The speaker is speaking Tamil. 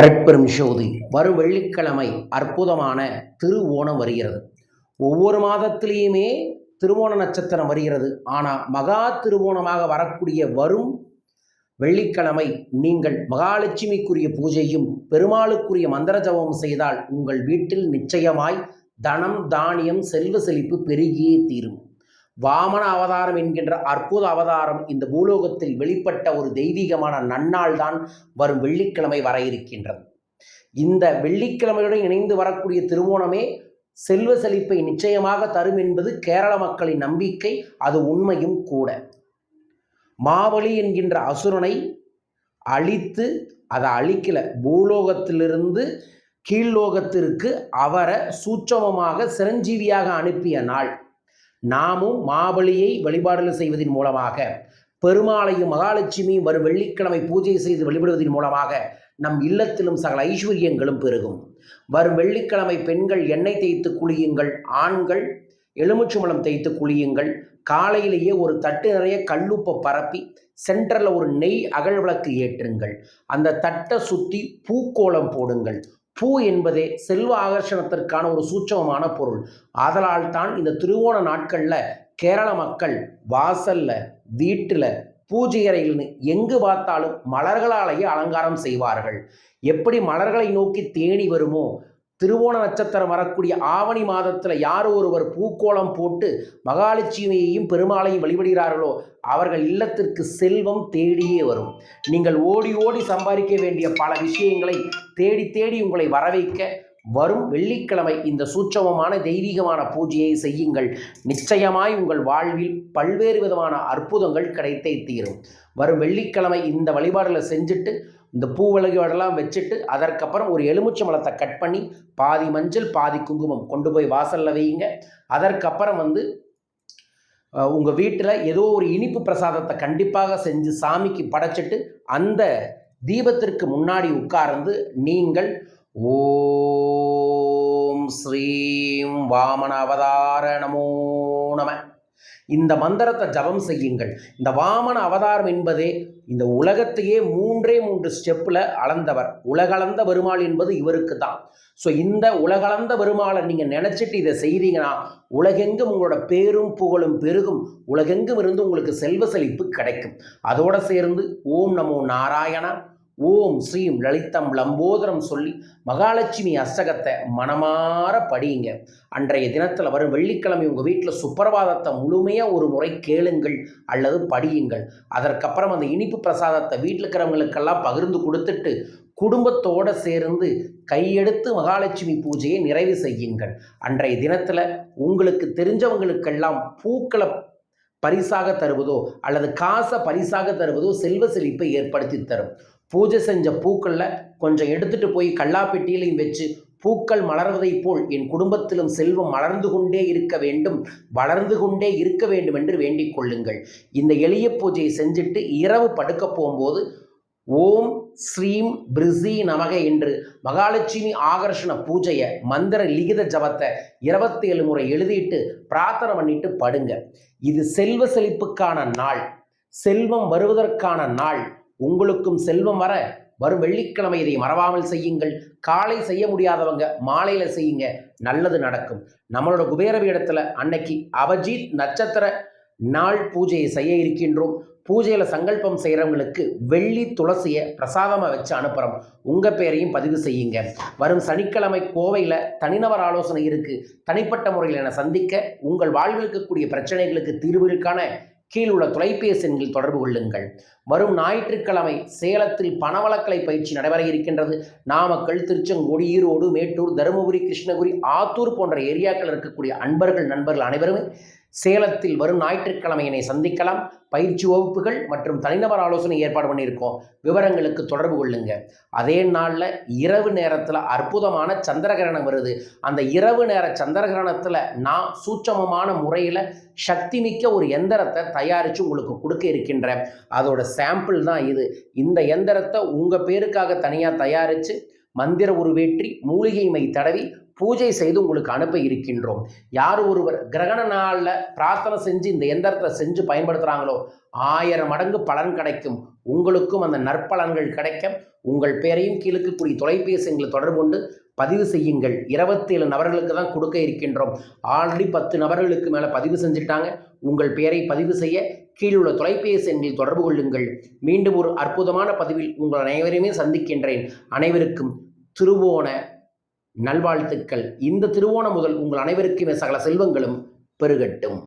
அருட்பெரும் ஜோதி வரும் வெள்ளிக்கிழமை அற்புதமான திருவோணம் வருகிறது. ஒவ்வொரு மாதத்திலேயுமே திருவோண நட்சத்திரம் வருகிறது. ஆனால் மகா திருவோணமாக வரக்கூடிய வரும் வெள்ளிக்கிழமை நீங்கள் மகாலட்சுமிக்குரிய பூஜையும் பெருமாளுக்குரிய மந்திர ஜபம் செய்தால் உங்கள் வீட்டில் நிச்சயமாய் தனம் தானியம் செல்வ செழிப்பு பெருகியே தீரும். வாமன அவதாரம் என்கின்ற அற்புத அவதாரம் இந்த பூலோகத்தில் வெளிப்பட்ட ஒரு தெய்வீகமான நன்னாள் தான் வரும் வெள்ளிக்கிழமை வர இருக்கின்றது. இந்த வெள்ளிக்கிழமையுடன் இணைந்து வரக்கூடிய திருவோணமே செல்வ செழிப்பை நிச்சயமாக தரும் என்பது கேரள மக்களின் நம்பிக்கை அது உண்மையும் கூட. மாவலி என்கின்ற அசுரனை அழித்து அதை அழிக்கல. பூலோகத்திலிருந்து கீழ்லோகத்திற்கு அவரை சூட்சமமாக சிரஞ்சீவியாக அனுப்பிய நாள். நாமும் மாபலியை வழிபாடுகள் செய்வதன் மூலமாக பெருமாளையும் மகாலட்சுமியும் வரும் வெள்ளிக்கிழமை பூஜை செய்து வழிபடுவதன் மூலமாக நம் இல்லத்திலும் சகல ஐஸ்வர்யங்களும் பெருகும். வரும் வெள்ளிக்கிழமை பெண்கள் எண்ணெய் தேய்த்து குளியுங்கள் ஆண்கள் எலுமிச்சம்பளம் தேய்த்து குளியுங்கள் காலையிலேயே ஒரு தட்டு நிறைய கல்லுப்பை பரப்பி சென்டரில் ஒரு நெய் அகல் விளக்கு ஏற்றுங்கள். அந்த தட்டை சுற்றி பூக்கோளம் போடுங்கள். பூ என்பதே செல்வ ஆகர்ஷணத்திற்கான ஒரு சூட்சமமான பொருள். ஆதலால் தான் இந்த திருவோண நாட்களில் கேரள மக்கள் வாசல்ல வீட்டில் பூஜை அறையில்னு எங்கு பார்த்தாலும் மலர்களாலேயே அலங்காரம் செய்வார்கள். எப்படி மலர்களை நோக்கி தேனி வருமோ திருவோண நட்சத்திரம் வரக்கூடிய ஆவணி மாதத்தில் யார் ஒருவர் பூக்கோளம் போட்டு மகாலட்சுமியையும் பெருமாளையும் வழிபடுகிறார்களோ அவர்கள் இல்லத்திற்கு செல்வம் தேடியே வரும். நீங்கள் ஓடி ஓடி சம்பாதிக்க வேண்டிய பல விஷயங்களை தேடி தேடி உங்களை வரவைக்க வரும். வெள்ளிக்கிழமை இந்த சூட்சமமான தெய்வீகமான பூஜையை செய்யுங்கள். நிச்சயமாய் உங்கள் வாழ்வில் பல்வேறு விதமான அற்புதங்கள் கிடைத்தே தீரும். வரும் வெள்ளிக்கிழமை இந்த வழிபாடுகளை செஞ்சுட்டு இந்த பூ வழிபாடெல்லாம் வச்சுட்டு அதற்கப்புறம் ஒரு எலுமிச்சை மலத்தை கட் பண்ணி பாதி மஞ்சள் பாதி குங்குமம் கொண்டு போய் வாசலில் வையுங்க. அதற்கப்புறம் வந்து உங்கள் வீட்டில் ஏதோ ஒரு இனிப்பு பிரசாதத்தை கண்டிப்பாக செஞ்சு சாமிக்கு படைச்சிட்டு அந்த தீபத்திற்கு முன்னாடி உட்கார்ந்து நீங்கள் ஓம் ஸ்ரீம் வாமன அவதார நமோ நம. இந்த மந்திரத்தை ஜபம் செய்யுங்கள். இந்த வாமன அவதாரம் என்பதே இந்த உலகத்தையே மூன்றே மூன்று ஸ்டெப்பில் அளந்தவர். உலகளந்த பெருமாள் என்பது இவருக்கு தான். ஸோ இந்த உலகளந்த பெருமாளை நீங்கள் நினச்சிட்டு இதை செய்தீங்கன்னா உலகெங்கும் உங்களோட பேரும் புகழும் பெருகும். உலகெங்கும் இருந்து உங்களுக்கு செல்வ செழிப்பு கிடைக்கும். அதோடு சேர்ந்து ஓம் நமோ நாராயணா ஓம் ஸ்ரீம் லலிதம் லம்போதரம் சொல்லி மகாலட்சுமி அஷ்டகத்தை மனமாற படியுங்க. அன்றைய தினத்தில் வரும் வெள்ளிக்கிழமை உங்கள் வீட்டில் சுப்பரவாதத்தை முழுமையாக ஒரு முறை கேளுங்கள் அல்லது படியுங்கள். அதற்கப்புறம் அந்த இனிப்பு பிரசாதத்தை வீட்டில் இருக்கிறவங்களுக்கெல்லாம் பகிர்ந்து கொடுத்துட்டு குடும்பத்தோடு சேர்ந்து கையெடுத்து மகாலட்சுமி பூஜையை நிறைவு செய்யுங்கள். அன்றைய தினத்தில் உங்களுக்கு தெரிஞ்சவங்களுக்கெல்லாம் பூக்களை பரிசாக தருவதோ அல்லது காசை பரிசாக தருவதோ செல்வ செழிப்பை ஏற்படுத்தி தரும். பூஜை செஞ்ச பூக்களில் கொஞ்சம் எடுத்துகிட்டு போய் கல்லாப்பெட்டியிலையும் வச்சு பூக்கள் மலர்வதைப் போல் என் குடும்பத்திலும் செல்வம் மலர்ந்து கொண்டே இருக்க வேண்டும் வளர்ந்து கொண்டே இருக்க வேண்டும் என்று வேண்டிக் கொள்ளுங்கள். இந்த எளிய பூஜையை செஞ்சுட்டு இரவு படுக்க போகும்போது ஓம் ஸ்ரீம் பிரிசி நமக என்று மகாலட்சுமி ஆகர்ஷண பூஜையை மந்திர லிகித ஜபத்தை இருபத்தி ஏழு முறை எழுதிட்டு பிரார்த்தனை பண்ணிட்டு படுங்க. இது செல்வ செழிப்புக்கான நாள். செல்வம் வருவதற்கான நாள். உங்களுக்கும் செல்வம் வர வரும் வெள்ளிக்கிழமை இதை மறவாமல் செய்யுங்கள். காலை செய்ய முடியாதவங்க மாலையில் செய்யுங்க. நல்லது நடக்கும். நம்மளோட குபேர இடத்துல அன்னைக்கு அபஜித் நட்சத்திர நாள் பூஜையை செய்ய இருக்கின்றோம். பூஜையில் சங்கல்பம் செய்கிறவங்களுக்கு வெள்ளி துளசியை பிரசாதமாக வச்சு அனுப்புகிறோம் உங்கள் பேரையும் பதிவு செய்யுங்க. வரும் சனிக்கிழமை கோவையில் தனிநபர் ஆலோசனை இருக்குது தனிப்பட்ட முறையில் என சந்திக்க உங்கள் வாழ்வில் இருக்கக்கூடிய பிரச்சனைகளுக்கு தீர்வுகளுக்கான கீழ் உள்ள தொலைபேசி எண்ணில் தொடர்பு கொள்ளுங்கள். வரும் ஞாயிற்றுக்கிழமை சேலத்தில் பணவளக்கலை பயிற்சி நடைபெற இருக்கின்றது. நாமக்கல் திருச்செங்கோடு ஈரோடு மேட்டூர் தருமபுரி கிருஷ்ணகிரி ஆத்தூர் போன்ற ஏரியாக்கள் இருக்கக்கூடிய அன்பர்கள் நண்பர்கள் அனைவருமே சேலத்தில் வரும் ஞாயிற்றுக்கிழமையினை சந்திக்கலாம். பயிற்சி வகுப்புகள் மற்றும் தனிநபர் ஆலோசனை ஏற்பாடு பண்ணியிருக்கோம். விவரங்களுக்கு தொடர்பு கொள்ளுங்க. அதே நாளில் இரவு நேரத்தில் அற்புதமான சந்திரகிரகணம் வருது. அந்த இரவு நேர சந்திரகிரகணத்தில் நான் சூட்சமமான முறையில் சக்தி மிக்க ஒரு எந்திரத்தை தயாரித்து உங்களுக்கு கொடுக்க இருக்கின்றேன். அதோட சாம்பிள் தான் இது. இந்த எந்திரத்தை உங்கள் பேருக்காக தனியாக தயாரித்து மந்திர உருவேற்றி மூலிகை மை தடவி பூஜை செய்து உங்களுக்கு அனுப்ப இருக்கின்றோம். யார் ஒருவர் கிரகண நாளில் பிரார்த்தனை செஞ்சு இந்த எந்திரத்தை செஞ்சு பயன்படுத்துகிறாங்களோ ஆயிரம் மடங்கு பலன் கிடைக்கும். உங்களுக்கும் அந்த நற்பலன்கள் கிடைக்க உங்கள் பெயரையும் கீழுக்கக்கூடிய தொலைபேசி எங்களை தொடர்பு கொண்டு பதிவு செய்யுங்கள். இருபத்தேழு நபர்களுக்கு தான் கொடுக்க இருக்கின்றோம். ஆல்ரெடி பத்து நபர்களுக்கு மேலே பதிவு செஞ்சுட்டாங்க. உங்கள் பெயரை பதிவு செய்ய கீழுள்ள தொலைபேசி எண்ணில் தொடர்பு கொள்ளுங்கள். மீண்டும் ஒரு அற்புதமான பதிவில் உங்கள் அனைவரையுமே சந்திக்கின்றேன். அனைவருக்கும் திருவோண நல்வாழ்த்துக்கள். இந்த திருவோணம் முதல் உங்கள் அனைவருக்குமே சகல செல்வங்களும் பெருகட்டும்.